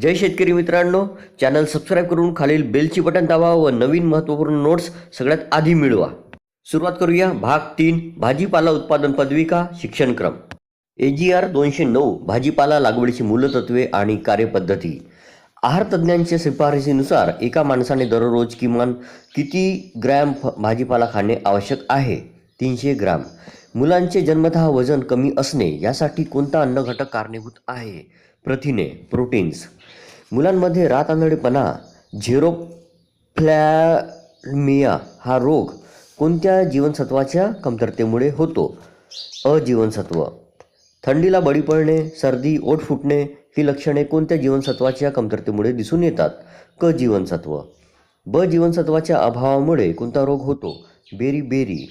जय शेतकरी मित्रांनो channel subscribe करून खालील बेलची बटन दाबा व नवीन महत्त्वपूर्ण नोट्स सगळ्यात आधी मिळवा. सुरुवात करूया भाग तीन भाजीपाला उत्पादन पदविका शिक्षणक्रम ए जी आर दोनशे नऊ भाजीपाला लागवडीची मूलतत्वे आणि कार्यपद्धती. आहार तज्ज्ञांच्या शिफारसीनुसार एका माणसाने दररोज किमान किती ग्रॅम फ- भाजीपाला खाणे आवश्यक आहे? तीनशे ग्रॅम. मुलांचे जन्मतः वजन कमी असणे यासाठी कोणता अन्न घटक कारणीभूत आहे? प्रथिने प्रोटीन्स. मुलांमध्ये रातआंधळेपणा झेरोफ्लॅमिया हा रोग कोणत्या जीवनसत्वाच्या कमतरतेमुळे होतो? अ जीवनसत्व थंडीला बळी पडणे सर्दी ओठ फुटणे ही लक्षणे कोणत्या जीवनसत्वाच्या कमतरतेमुळे दिसून येतात? क जीवनसत्व ब जीवनसत्वाच्या अभावामुळे कोणता रोग होतो? Berry berry.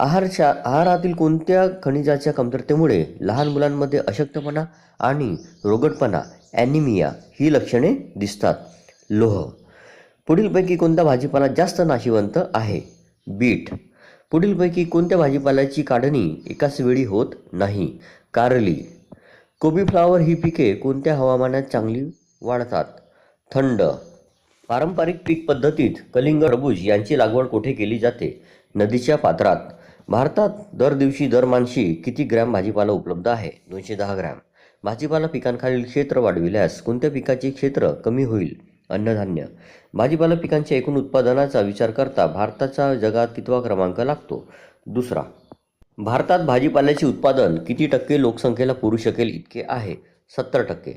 आहारच्या आहारातील कोणत्या खनिजाच्या कमतरतेमुळे लहान मुलांमध्ये अशक्तपणा आणि रोगटपणा ॲनिमिया ही लक्षणे दिसतात. लोह. पुढीलपैकी कोणता भाजीपाला जास्त नाशिवंत आहे? बीट. पुढीलपैकी कोणत्या भाजीपाल्याची काढणी एकाच वेळी होत नाही? कारली. कोबी फ्लावर ही पिके कोणत्या हवामानात चांगली वाढतात? थंड. पारंपरिक पीक पद्धतीत कलिंग टरबूज यांची लागवड कुठे केली जाते? नदीच्या पात्रात. भारतात दर दिवशी दर मानशी किती ग्रॅम भाजीपाला उपलब्ध आहे? दोनशे दहा ग्रॅम. भाजीपाला पिकांखालील क्षेत्र वाढविल्यास कोणत्या पिकाचे क्षेत्र कमी होईल? अन्नधान्य. भाजीपाला पिकांच्या एकूण उत्पादनाचा विचार करता भारताचा जगात कितवा क्रमांक लागतो? दुसरा. भारतात भाजीपाल्याचे उत्पादन किती टक्के लोकसंख्येला पुरू शकेल इतके आहे? सत्तर टक्के.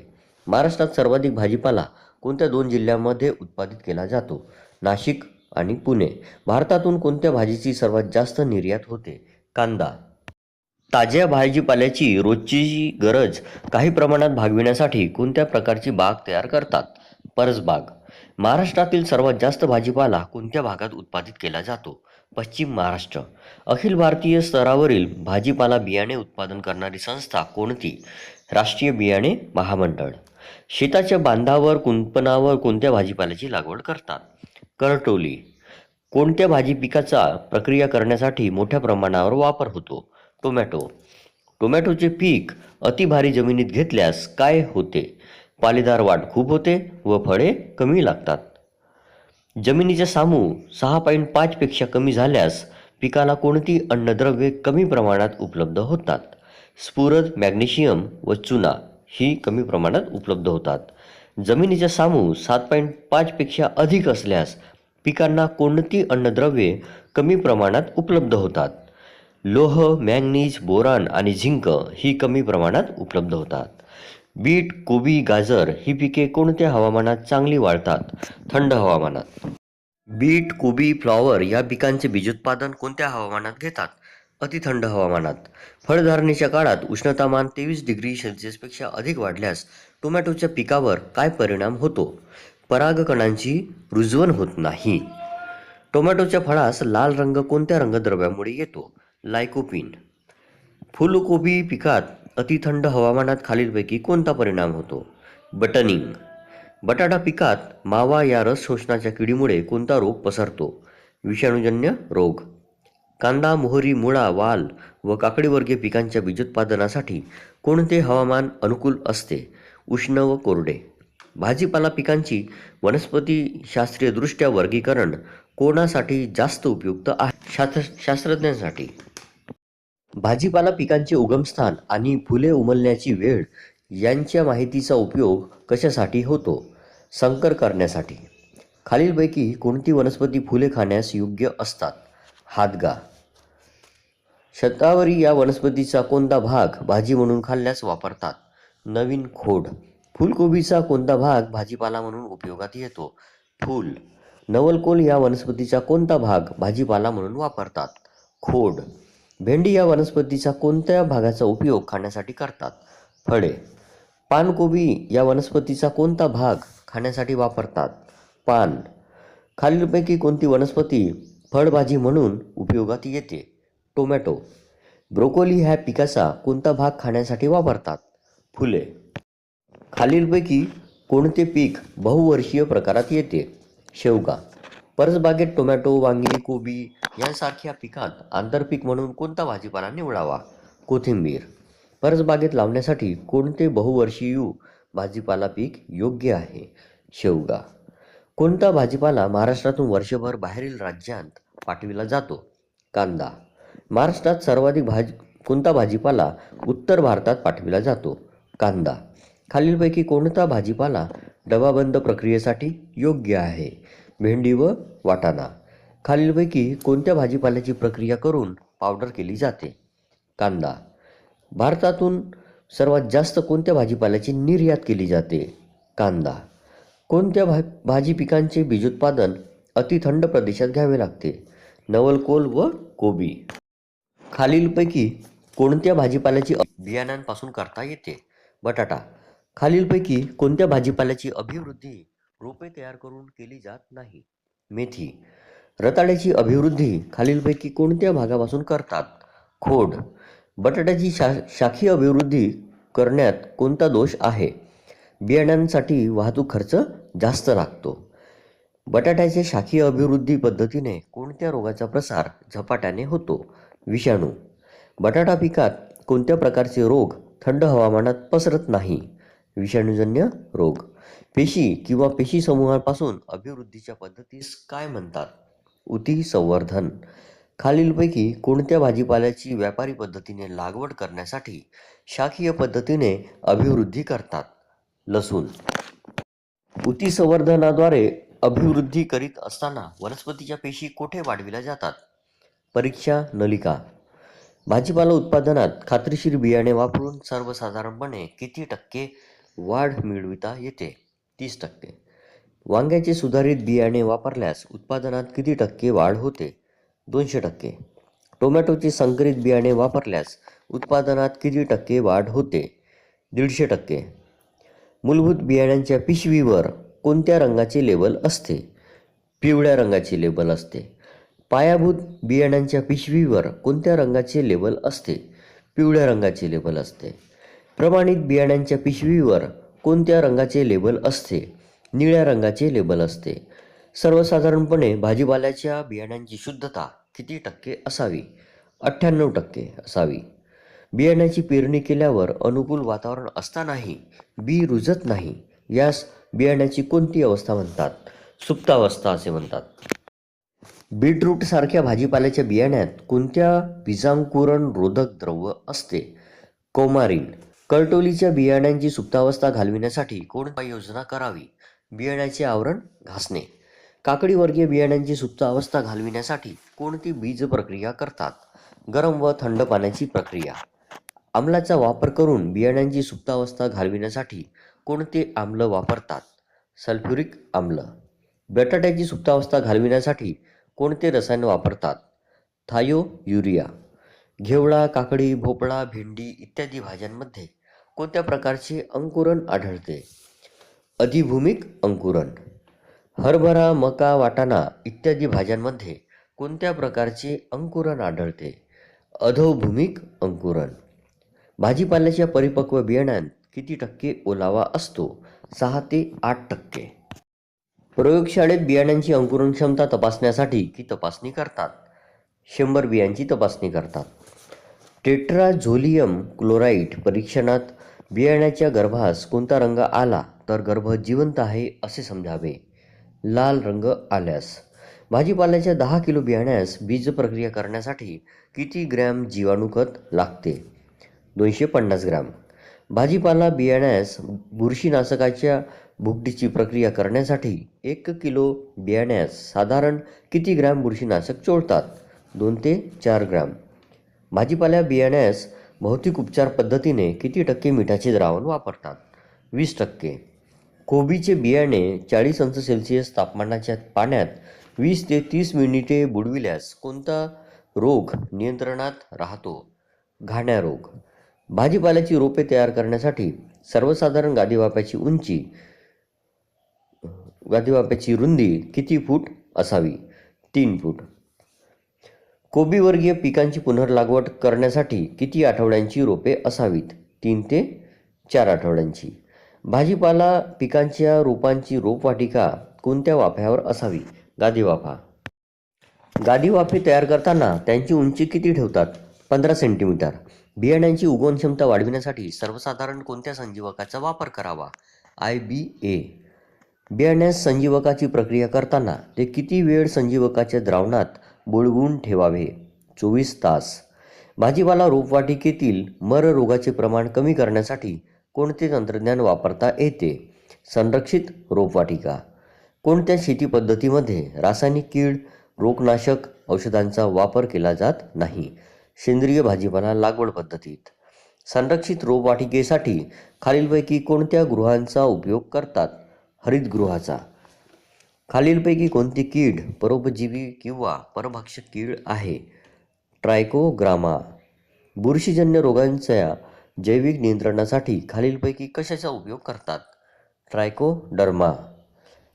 महाराष्ट्रात सर्वाधिक भाजीपाला कोणत्या दोन जिल्ह्यांमध्ये उत्पादित केला जातो? नाशिक आणि पुणे. भारतातून कोणत्या भाजीची सर्वात जास्त निर्यात होते? कांदा. ताज्या भाजीपाल्याची रोजची गरज काही प्रमाणात भागविण्यासाठी कोणत्या प्रकारची बाग तयार करतात? परसबाग महाराष्ट्रातील सर्वात जास्त भाजीपाला कोणत्या भागात उत्पादित केला जातो? पश्चिम महाराष्ट्र. अखिल भारतीय स्तरावरील भाजीपाला बियाणे उत्पादन करणारी संस्था कोणती? राष्ट्रीय बियाणे महामंडळ. शेताच्या बांधावर कुंपणावर कोणत्या भाजीपाल्याची लागवड करतात? करटोली. कोणत्या भाजी पिकाचा प्रक्रिया करण्यासाठी मोठ्या प्रमाणावर वापर होतो? टोमॅटो. टोमॅटोचे पीक अति भारी जमिनीत घेतल्यास काय होते? पालेदार वाढ खूप होते व फळे कमी लागतात. जमिनीचे सामू सहा पॉईंट पाचपेक्षा कमी झाल्यास पिकाला कोणती अन्नद्रव्ये कमी प्रमाणात उपलब्ध होतात? स्फुरद मॅग्नेशियम व चुना ही कमी प्रमाणात उपलब्ध होतात. जमिनीच्या सामू सात पॉईंट पाचपेक्षा अधिक असल्यास पिकांना कोणती अन्नद्रव्ये कमी प्रमाणात उपलब्ध होतात? लोह मॅंगनीज बोरान आणि झिंक ही कमी प्रमाणात उपलब्ध होतात. बीट कोबी गाजर ही पिके कोणत्या हवामानात चांगली वाढतात? थंड हवामानात. बीट कोबी फ्लॉवर या पिकांचे बीजोत्पादन कोणत्या हवामानात घेतात? अतिथंड हवामानात. फळधारणेच्या काळात उष्णतामान तेवीस डिग्री सेल्सिअसपेक्षा अधिक वाढल्यास टोमॅटोच्या पिकावर काय परिणाम होतो? परागकणांची रुजवण होत नाही. टोमॅटोच्या फळास लाल रंग कोणत्या रंगद्रव्यामुळे येतो? लायकोपिन. फुलकोबी पिकात अतिथंड हवामानात खालीलपैकी कोणता परिणाम होतो? बटनिंग. बटाटा पिकात मावा या रस शोषणाच्या किडीमुळे कोणता रोग पसरतो? विषाणूजन्य रोग. कांदा मोहरी मुळा वाल व काकडीवर्गीय पिकांच्या बीजोत्पादनासाठी कोणते हवामान अनुकूल असते? उष्ण व कोरडे. भाजीपाला पिकांची वनस्पतीशास्त्रीयदृष्ट्या वर्गीकरण कोणासाठी जास्त उपयुक्त आहे? शास्त्र शास्त्रज्ञांसाठी. भाजीपाला पिकांचे उगमस्थान आणि फुले उमलण्याची वेळ यांच्या माहितीचा उपयोग कशासाठी होतो? संकर करण्यासाठी. खालीलपैकी कोणती वनस्पती फुले खाण्यास योग्य असतात? हादगा शतावरी या वनस्पतीचा कोणता भाग भाजी म्हणून खाल्ल्यास वापरतात? नवीन खोड. फुलकोबीचा कोणता भाग भाजीपाला म्हणून उपयोगात येतो? फूल. नवलकोल या वनस्पतीचा कोणता भाग भाजीपाला म्हणून वापरतात? खोड. भेंडी या वनस्पतीचा कोणत्या भागाचा उपयोग खाण्यासाठी करतात? फळे. पानकोबी या वनस्पतीचा कोणता भाग खाण्यासाठी वापरतात? पान. खालीलपैकी कोणती वनस्पती फळभाजी म्हणून उपयोगात येते? टोमॅटो. ब्रोकोली ह्या पिकाचा कोणता भाग खाण्यासाठी वापरतात? फुले. खालीलपैकी कोणते पीक बहुवर्षीय प्रकारात येते? शेवगा. परसबागेत टोमॅटो वांगी कोबी यांसारख्या पिकात आंतरपीक म्हणून कोणता भाजीपाला निवडावा? कोथिंबीर. परसबागेत लावण्यासाठी कोणते बहुवर्षीय भाजीपाला पीक योग्य आहे? शेवगा. कोणता भाजीपाला महाराष्ट्रातून वर्षभर बाहेरील राज्यांत पाठविला जातो? कांदा. महाराष्ट्रात सर्वाधिक भाजी कोणता भाजीपाला उत्तर भारतात पाठविला जातो? कांदा. खालीलपैकी कोणता भाजीपाला डबाबंद प्रक्रियेसाठी योग्य आहे? भेंडी व वाटाणा. खालीलपैकी कोणत्या भाजीपाल्याची प्रक्रिया करून पावडर केली जाते? कांदा. भारतातून सर्वात जास्त कोणत्या भाजीपाल्याची निर्यात केली जाते? कांदा. कोणत्या भा भाजी पिकांचे बीजोत्पादन अतिथंड प्रदेशात घ्यावे लागते? नवलकोल व कोबी. खालीलपैकी कोणत्या भाजीपाल्याची बियाण्यांपासून करता येते? बटाटा. खालीलपैकी कोणत्या भाजीपाल्याची अभिवृद्धी रोपे तयार करून केली जात नाही. मेथी. रताळ्याची अभिवृद्धी खालीलपैकी कोणत्या भागापासून करतात? खोड. बटाट्याची शा शाखीय अभिवृद्धी करण्यात कोणता दोष आहे? बियाण्यांसाठी वाहतूक खर्च जास्त लागतो. बटाट्याच्या शाखीय अभिवृद्धी पद्धतीने कोणत्या रोगाचा प्रसार झपाट्याने होतो? विषाणू. बटाटा पिकात कोणत्या प्रकारचे रोग थंड हवामानात पसरत नाही? विषाणूजन्य रोग. पेशी किंवा पेशी समूहापासून अभिवृद्धीच्या पद्धतीस काय म्हणतात? उती संवर्धन. खालीलपैकी कोणत्या भाजीपाल्याची व्यापारी पद्धतीने लागवड करण्यासाठी शाखीय पद्धतीने अभिवृद्धी करतात? लसूण. उती संवर्धनाद्वारे अभिवृद्धी करीत असताना वनस्पतीच्या पेशी कोठे वाढविल्या जातात? परीक्षा नलिका. भाजीपाला उत्पादनात खात्रीशीर बियाणे वापरून सर्वसाधारणपणे किती टक्के वाढ मिळविता येते? तीस टक्के. वांग्याचे सुधारित बियाणे वापरल्यास उत्पादनात किती टक्के वाढ होते? दोनशे टक्के. टोमॅटोचे संकरित बियाणे वापरल्यास उत्पादनात किती टक्के वाढ होते? दीडशे टक्के. मूलभूत बियाण्यांच्या पिशवीवर कोणत्या रंगाचे लेबल असते? पिवळ्या रंगाचे लेबल असते. पायाभूत बियाण्यांच्या पिशवीवर कोणत्या रंगाचे लेबल असते? पिवळ्या रंगाचे लेबल असते. प्रमाणित बियाण्यांच्या पिशवीवर कोणत्या रंगाचे लेबल असते? निळ्या रंगाचे लेबल असते. सर्वसाधारणपणे भाजीपाल्याच्या बियाण्यांची शुद्धता किती टक्के असावी? अठ्ठ्याण्णव टक्के असावी. बियाण्याची पेरणी केल्यावर अनुकूल वातावरण असतानाही बी रुजत नाही. यास बियाण्याची कोणती अवस्था म्हणतात? सुप्तावस्था असे म्हणतात. बीटरूट सारख्या भाजीपाल्याच्या बियाण्यात कोणत्या बीजांकुरण रोधक द्रव्य असते? कोमारिन. करटोलीच्या बियाण्यांची सुप्तावस्था घालविण्यासाठी कोण योजना करावी? बियाण्याचे आवरण घासणे. काकडीवर्गीय बियाण्यांची सुप्त अवस्था घालविण्यासाठी कोणती बीज प्रक्रिया करतात? गरम व थंड पाण्याची प्रक्रिया. आम्लाचा वापर करून बियाण्यांची सुप्तावस्था घालविण्यासाठी कोणते आम्ल वापरतात? सल्फ्युरिक आम्ल. बटाट्याची सुप्तावस्था घालविण्यासाठी कोणते रसायन वापरतात? थायो युरिया घेवळा काकडी भोपळा भेंडी इत्यादी भाज्यांमध्ये कोणत्या प्रकारचे अंकुरण आढळते? अधिभूमिक अंकुरण. हरभरा मका वाटाणा इत्यादी भाज्यांमध्ये कोणत्या प्रकारचे अंकुरण आढळते? अधोभूमिक अंकुरण. भाजीपाल्याच्या परिपक्व बियाण्यात किती टक्के ओलावा असतो? सहा ते आठ टक्के. प्रयोगशाळेत बियाण्यांची अंकुरण क्षमता तपासण्यासाठी की तपासणी करतात? शंभर बियांची तपासणी करतात. टेट्राझोलियम क्लोराईड परीक्षणात बियाण्याच्या गर्भास कोणता रंग आला तर गर्भ जिवंत आहे असे समजावे. लाल रंग आल्यास. भाजीपाल्याच्या दहा किलो बियाण्यास बीज प्रक्रिया करण्यासाठी किती ग्रॅम जीवाणूखत लागते? दोनशे पन्नास ग्रॅम. भाजीपाला बियाण्यास बुरशीनाशकाच्या भुकटीची प्रक्रिया करण्यासाठी एक किलो बियाण्यास साधारण किती ग्रॅम बुरशीनाशक चोळतात? दोन ते चार ग्रॅम. भाजीपाल्या बियाण्यास भौतिक उपचार पद्धतीने किती टक्के मिठाचे द्रावण वापरतात? वीस टक्के. कोबीचे बियाणे चाळीस अंश सेल्सिअस तापमानाच्या पाण्यात वीस ते तीस मिनिटे बुडविल्यास कोणता रोग नियंत्रणात राहतो? घाण्या रोग. भाजीपाल्याची रोपे तयार करण्यासाठी सर्वसाधारण गादीवाप्याची उंची गादीवाप्याची रुंदी किती फूट असावी? तीन फूट. कोबीवर्गीय पिकांची पुनर्लागवड करण्यासाठी किती आठवड्यांची रोपे असावीत? तीन ते चार आठवड्यांची. भाजीपाला पिकांच्या रोपांची रोपवाटिका कोणत्या वाफ्यावर असावी? गादी वाफा गादी वाफे तयार करताना त्यांची उंची किती ठेवतात? पंधरा सेंटीमीटर. बियाण्यांची उगवण क्षमता वाढविण्यासाठी सर्वसाधारण कोणत्या संजीवकाचा वापर करावा? आय बी ए. बियाण्यास संजीवकाची प्रक्रिया करताना ते किती वेळ संजीवकाच्या द्रावणात बुळवून ठेवावे. चोवीस तास. भाजीपाला रोपवाटिकेतील मर रोगाचे प्रमाण कमी करण्यासाठी कोणते तंत्रज्ञान वापरता येते? संरक्षित रोपवाटिका. कोणत्या शेती पद्धतीमध्ये रासायनिक कीड रोगनाशक औषधांचा वापर केला जात नाही? सेंद्रिय भाजीपाला लागवड पद्धतीत. संरक्षित रोपवाटिकेसाठी खालीलपैकी कोणत्या गृहांचा उपयोग करतात? हरितगृहाचा. खालीलपैकी कोणती कीड परोपजीवी किंवा परभक्षक कीड आहे? ट्रायकोग्रामा. बुरशीजन्य रोगांच्या जैविक नियंत्रणासाठी खालीलपैकी कशाचा उपयोग करतात? ट्रायकोडर्मा.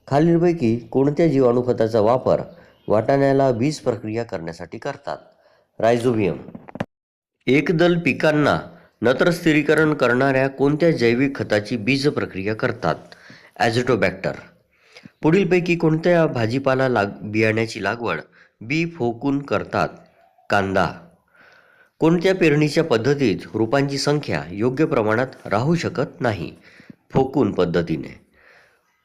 खालीलपैकी कोणत्या जीवाणूखताचा वापर वाटाण्याला बीज प्रक्रिया करण्यासाठी करतात? रायझोबियम. एकदल पिकांना नत्र स्थिरीकरण करणाऱ्या कोणत्या जैविक खताची बीज प्रक्रिया करतात? ॲझिटोबॅक्टर. पुढीलपैकी कोणत्या भाजीपाला लाग बियाण्याची लागवड बी फोकून करतात? कांदा. कोणत्या पेरणीच्या पद्धतीत रोपांची संख्या योग्य प्रमाणात राहू शकत नाही? फोकून पद्धतीने.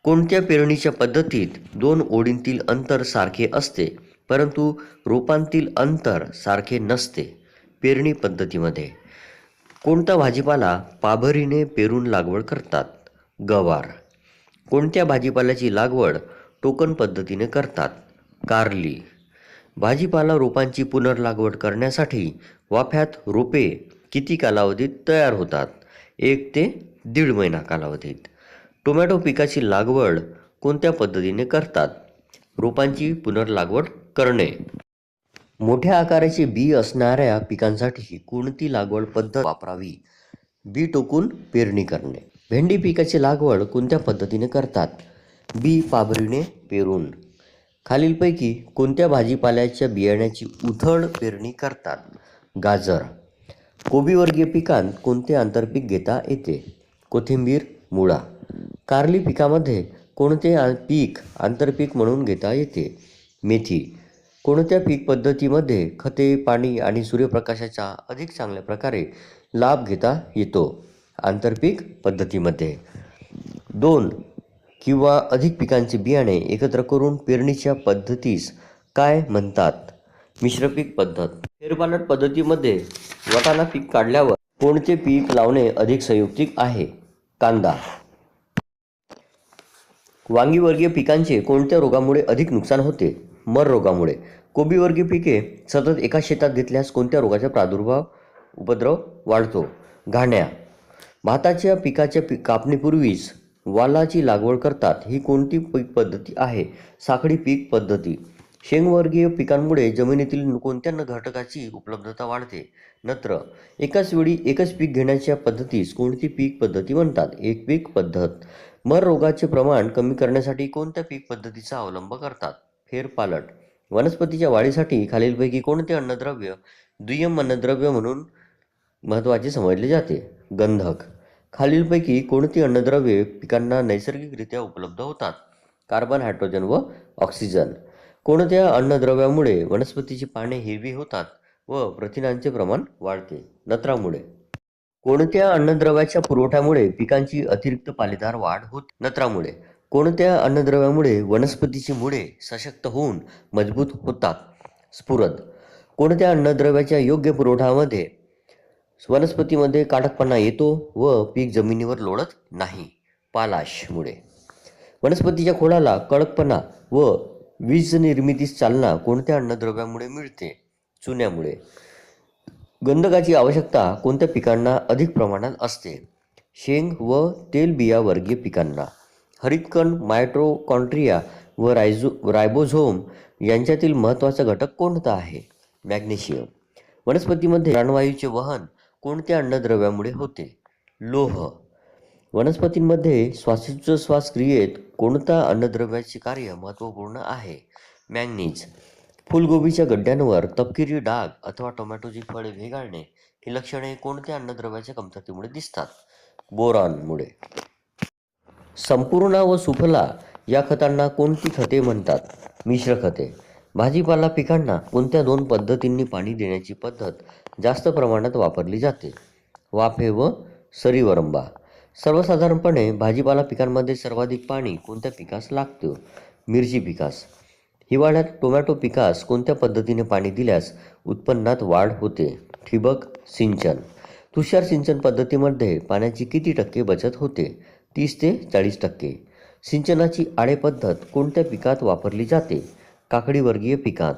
कोणत्या पेरणीच्या पद्धतीत दोन ओळींतील अंतर सारखे असते परंतु रोपांतील अंतर सारखे नसते? पेरणी पद्धतीमध्ये. कोणता भाजीपाला पाभरीने पेरून लागवड करतात? गवार. कोणत्या भाजीपाल्याची लागवड टोकन पद्धतीने करतात? कारली. भाजीपाला रोपांची पुनर्लागवड करण्यासाठी वाफ्यात रोपे किती कालावधीत तयार होतात? एक ते दीड महिना कालावधीत. टोमॅटो पिकाची लागवड कोणत्या पद्धतीने करतात? रोपांची पुनर्लागवड करणे. मोठ्या आकाराचे बी असणाऱ्या पिकांसाठी कोणती लागवड पद्धत वापरावी? बी टोकून पेरणी करणे. भेंडी पिकाची लागवड कोणत्या पद्धतीने करतात? बी. पाभरीने पेरून. खालीलपैकी कोणत्या भाजीपाल्याच्या बियाण्याची उथळ पेरणी करतात? गाजर. कोबीवर्गीय पिकांत कोणते आंतरपीक घेता येते? कोथिंबीर मुळा. कारली पिकामध्ये कोणते आ- पीक आंतरपीक म्हणून घेता येते? मेथी. कोणत्या पीक पद्धतीमध्ये खते पाणी आणि सूर्यप्रकाशाचा अधिक चांगल्या प्रकारे लाभ घेता येतो? आंतरपीक पद्धतीमध्ये. दोन किंवा अधिक पिकांचे बियाणे एकत्र करून पेरणीच्या पद्धतीस काय म्हणतात? मिश्रपीक पद्धत. फेरपालट पद्धतीमध्ये वाटाणा पीक काढल्यावर कोणते पीक लावणे अधिक संयुक्तिक आहे? कांदा. वांगीवर्गीय पिकांचे कोणत्या रोगामुळे अधिक नुकसान होते? मर रोगामुळे. कोबीवर्गीय पिके सतत एका शेतात घेतल्यास कोणत्या रोगाचा प्रादुर्भाव उपद्रव वाढतो? घाण्या. भाताच्या पिकाच्या पि कापणीपूर्वीच वालाची लागवड करतात ही कोणती पीक पद्धती आहे? साखळी पीक पद्धती. शेंगवर्गीय पिकांमुळे जमिनीतील कोणत्या घटकाची उपलब्धता वाढते? नत्र. एकाच वेळी एकच पीक घेण्याच्या पद्धतीस कोणती पीक पद्धती म्हणतात? एक पीक पद्धत. मर रोगाचे प्रमाण कमी करण्यासाठी कोणत्या पीक पद्धतीचा अवलंब करतात? फेरपालट वनस्पतीच्या वाढीसाठी खालीलपैकी कोणते अन्नद्रव्य दुय्यम अन्नद्रव्य म्हणून महत्त्वाचे समजले जाते? गंधक. खालीलपैकी कोणती अन्नद्रव्ये पिकांना नैसर्गिकरित्या उपलब्ध होतात? कार्बन हायड्रोजन व ऑक्सिजन. कोणत्या अन्नद्रव्यामुळे वनस्पतीची पाने हिरवी होतात व प्रथिनांचे प्रमाण वाढते? नत्रामुळे. कोणत्या अन्नद्रव्याच्या पुरवठ्यामुळे पिकांची अतिरिक्त पालेदार वाढ होते? नत्रामुळे. कोणत्या अन्नद्रव्यामुळे वनस्पतीची मुळे सशक्त होऊन मजबूत होतात? स्फुरद. कोणत्या अन्नद्रव्याच्या योग्य पुरवठ्यामध्ये वनस्पतीमध्ये काटकपणा येतो व पीक जमिनीवर लोळत नाही पालाशमुळे. वनस्पतीच्या खोडाला कडकपणा व वीज निर्मितीस चालना कोणत्या अन्नद्रव्यामुळे मिळते? चुन्यामुळे. गंधकाची आवश्यकता कोणत्या पिकांना अधिक प्रमाणात असते? शेंग व तेलबिया वर्गीय पिकांना. हरितकण मायट्रोकॉन्ट्रिया व रायझो रायबोझोम यांच्यातील महत्त्वाचा घटक कोणता आहे? मॅग्नेशियम. वनस्पतीमध्ये प्राणवायूचे वहन कोणत्या अन्नद्रव्यामुळे होते? लोह. वनस्पतींमध्ये श्वासोच्छ्वास क्रियेत कोणत्या अन्नद्रव्याचे कार्य महत्त्वपूर्ण आहे? मॅंगनीज. फुलगोबीच्या गड्ड्यांवर तपकिरी डाग अथवा टोमॅटोची फळे भेगाळणे ही लक्षणे कोणत्या अन्नद्रव्याच्या कमतरतेमुळे दिसतात? बोरॉनमुळे. संपूर्ण व सुफला या खतांना कोणती खते म्हणतात? मिश्र खते. भाजीपाला पिकांना कोणत्या दोन पद्धतींनी पाणी देण्याची पद्धत जास्त प्रमाणात वापरली जाते. वाफे व सरीवरंबा. सर्वसाधारणपणे भाजीपाला पिकांमध्ये सर्वाधिक पाणी कोणत्या पिकास लागतं? मिरची पिकास. हिवाळ्यात टोमॅटो पिकास कोणत्या पद्धतीने पाणी दिल्यास उत्पन्नात वाढ होते? ठिबक सिंचन. तुषार सिंचन पद्धतीमध्ये पाण्याची किती टक्के बचत होते? तीस ते चाळीस टक्के. सिंचनाची आडेपद्धत कोणत्या पिकात वापरली जाते? काकडीवर्गीय पिकात.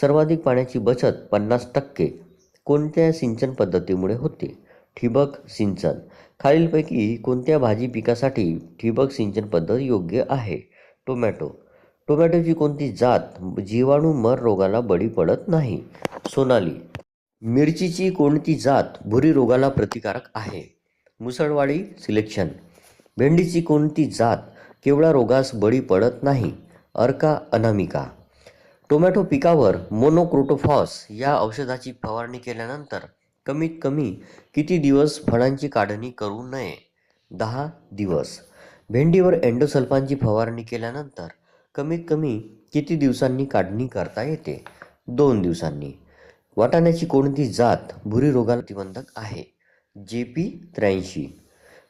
सर्वाधिक पाण्याची बचत पन्नास टक्के. कोणत्या सिंचन पद्धतीमुळे होते? ठिबक सिंचन. खालीलपैकी कोणत्या भाजी पिकासाठी ठिबक सिंचन पद्धत योग्य आहे? टोमॅटो. टोमॅटोची कोणती जात जीवाणू मर रोगाला बळी पडत नाही? सोनाली. मिरचीची कोणती जात भुरी रोगाला प्रतिकारक आहे? मुसळवाडी सिलेक्शन. भेंडीची कोणती जात केवळा रोगास बळी पडत नाही? अर्का अनामिका. टोमॅटो पिकावर मोनोक्रोटोफॉस या औषधाची फवारणी केल्यानंतर कमीत कमी किती दिवस फळांची काढणी करू नये? दहा दिवस. भेंडीवर एन्डोसल्फानची फवारणी केल्यानंतर कमीत कमी किती दिवसांनी काढणी करता येते? दोन दिवसांनी. वाटाण्याची कोणती जात भुरी रोगाला प्रतिबंधक आहे? जे पी त्र्याऐंशी.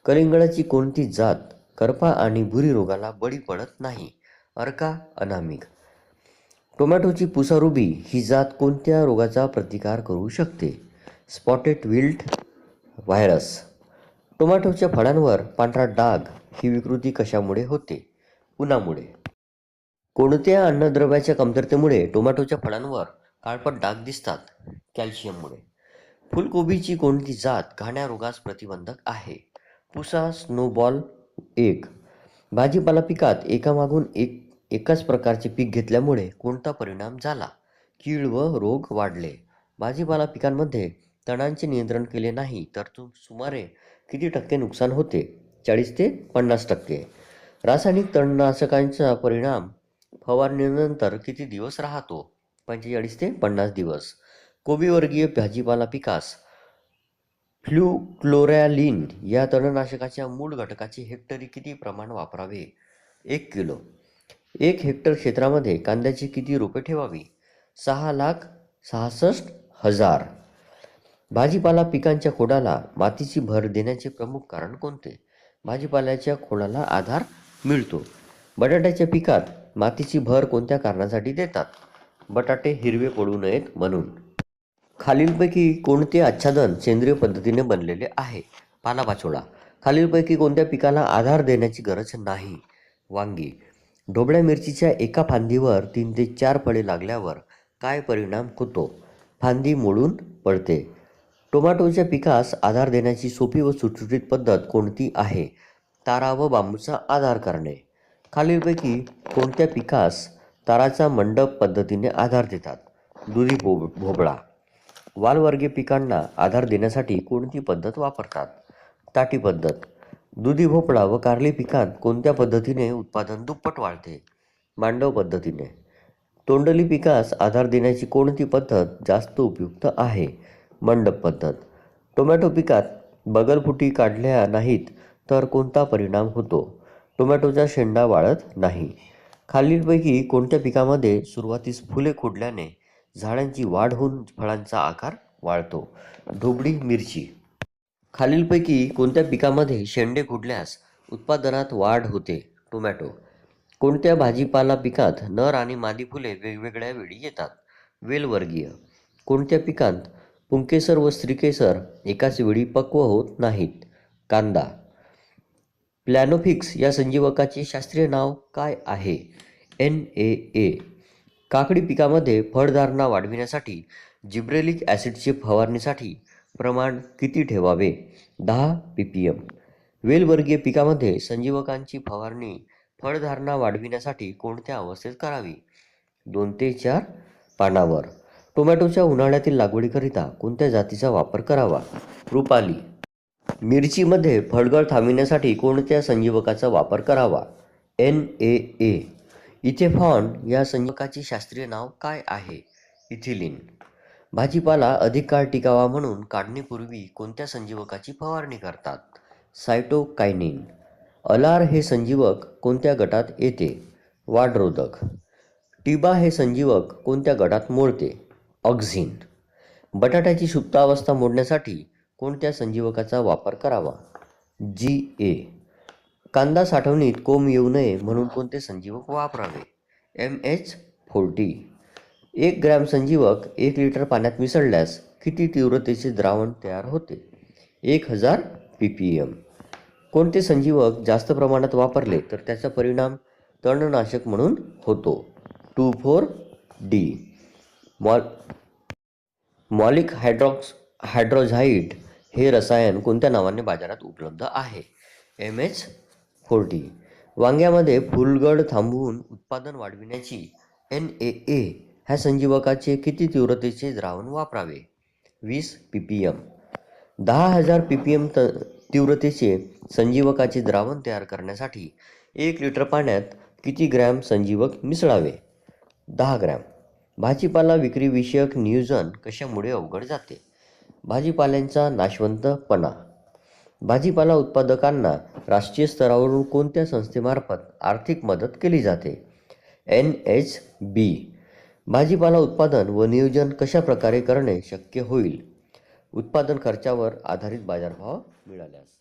कलिंगडाची कोणती जात करपा आणि भुरी रोगाला बळी पडत नाही? अर्का अनामिक. टोमॅटोची पुसारुबी ही जात कोणत्या रोगाचा प्रतिकार करू शकते? Spotted wilt virus. टोमॅटोच्या फळांवर पांढरा डाग ही विकृती कशामुळे होते? उन्हामुळे. कोणत्या अन्नद्रव्याच्या कमतरतेमुळे टोमॅटोच्या फळांवर काळपट डाग दिसतात? कॅल्शियममुळे. फुलकोबीची कोणती जात घाण्या रोगास प्रतिबंधक आहे? पुसा स्नोबॉल एक भाजीपाला पिकात एकामागून एक एकाच प्रकारचे पीक घेतल्यामुळे कोणता परिणाम झाला? कीड व रोग वाढले. भाजीपाला पिकांमध्ये तणांचे नियंत्रण केले नाही तर तू सुमारे किती टक्के नुकसान होते? चाळीस ते पन्नास टक्के. रासायनिक तणनाशकांचा परिणाम फवारणीनंतर किती दिवस राहतो? पंचेचाळीस ते पन्नास दिवस. कोबीवर्गीय भाजीपाला पिकास फ्ल्युक्लोरॅलिन या तणनाशकाच्या मूळ घटकाचे हेक्टरी किती प्रमाण वापरावे? एक किलो. एक हेक्टर क्षेत्रामध्ये कांद्याची किती रोपे ठेवावी? सहा लाख सहासष्ट हजार. भाजीपाला पिकांच्या खोडाला मातीची भर देण्याचे प्रमुख कारण कोणते? भाजीपाल्याच्या खोडाला आधार मिळतो. बटाट्याच्या पिकात मातीची भर कोणत्या कारणासाठी देतात? बटाटे हिरवे पडू नयेत म्हणून. खालीलपैकी कोणते आच्छादन सेंद्रिय पद्धतीने बनलेले आहे? पालापाचोळा खालीलपैकी कोणत्या पिकाला आधार देण्याची गरज नाही? वांगी. ढोबळ्या मिरचीच्या एका फांदीवर तीन ते चार फळे लागल्यावर काय परिणाम होतो? फांदी मोडून पडते. टोमॅटोच्या पिकास आधार देण्याची सोपी व सुटसुटीत पद्धत कोणती आहे? तारा व बांबूचा आधार करणे. खालीलपैकी कोणत्या पिकास ताराचा मंडप पद्धतीने आधार देतात? दुधी भो भोपळा. वालवर्गीय पिकांना आधार देण्यासाठी कोणती पद्धत वापरतात? ताटी पद्धत. दुधी भोपळा व कारली पिकात कोणत्या पद्धतीने उत्पादन दुप्पट वाढते? मांडव पद्धतीने. तोंडली पिकास आधार देण्याची कोणती पद्धत जास्त उपयुक्त आहे? मंडप पद्धत. टोमॅटो पिकात बगलफुटी काढल्या नाहीत तर कोणता परिणाम होतो? टोमॅटोचा शेंडा वाळत नाही. खालीलपैकी कोणत्या पिकामध्ये सुरुवातीस फुले खोडल्याने झाडांची वाढ होऊन फळांचा आकार वाढतो? ढोबळी मिरची. खालीलपैकी कोणत्या पिकामध्ये शेंडे खुडल्यास उत्पादनात वाढ होते? टोमॅटो. कोणत्या भाजीपाला पिकात नर आणि मादी फुले वेगवेगळ्या वेळी येतात? वेलवर्गीय. कोणत्या पिकांत पुंकेसर व स्त्रीकेसर एकाच वेळी पक्व होत नाहीत? कांदा. प्लॅनोफिक्स या संजीवकाचे शास्त्रीय नाव काय आहे? N A A. काकडी पिकामध्ये फळधारणा वाढविण्यासाठी जिब्रेलिक ॲसिडचे फवारणीसाठी प्रमाण किती ठेवावे? दहा पी पी एम वेलवर्गीय पिकामध्ये संजीवकांची फवारणी फळधारणा वाढविण्यासाठी कोणत्या अवस्थेत करावी? दोन ते चार पानावर. टोमॅटोच्या उन्हाळ्यातील लागवडीकरिता कोणत्या जातीचा वापर करावा? रुपाली. मिरचीमध्ये फळगळ थांबविण्यासाठी कोणत्या संजीवकाचा वापर करावा? एन ए ए. इथेफॉन या संजीवकाचे शास्त्रीय नाव काय आहे? इथिलिन. भाजीपाला अधिक काळ टिकावा म्हणून काढणीपूर्वी कोणत्या संजीवकाची फवारणी करतात? सायटोकायनिन. अलार हे संजीवक कोणत्या गटात येते? वाढरोधक. टिबा हे संजीवक कोणत्या गटात मोडते? ऑक्झिन. बटाट्याची सुप्तावस्था मोडण्यासाठी कोणत्या संजीवकाचा वापर करावा? जी ए. कांदा साठवणीत कोंब येऊ नये म्हणून कोणते संजीवक वापरावे? M H forty. एक ग्रॅम संजीवक एक लिटर पाण्यात मिसळल्यास किती तीव्रतेचे द्रावण तयार होते? एक हजार पी पी एम कोणते संजीवक जास्त प्रमाणात वापरले तर त्याचा परिणाम तणनाशक म्हणून होतो? Two four D. Mall maleic हायड्रॉक्स हायड्रोझाईट हे रसायन कोणत्या नावाने बाजारात उपलब्ध आहे? एम एच फोर्टी वांग्यामध्ये फुलगड थांबवून उत्पादन वाढविण्याची एन ए ए ह्या संजीवकाचे किती तीव्रतेचे द्रावण वापरावे? वीस पी पी एम दहा हजार पी पी एम त तीव्रतेचे संजीवकाचे द्रावण तयार करण्यासाठी एक लिटर पाण्यात किती ग्रॅम संजीवक मिसळावे? दहा ग्रॅम. भाजीपाला विक्रीविषयक नियोजन कशामुळे अवघड जाते? भाजीपाल्यांचा नाशवंतपणा. भाजीपाला उत्पादकांना राष्ट्रीय स्तरावरून कोणत्या संस्थेमार्फत आर्थिक मदत केली जाते? N H B. भाजीपाला उत्पादन व नियोजन कशा प्रकारे करणे शक्य होईल? उत्पादन खर्चावर आधारित बाजारभाव मिळाल्यास.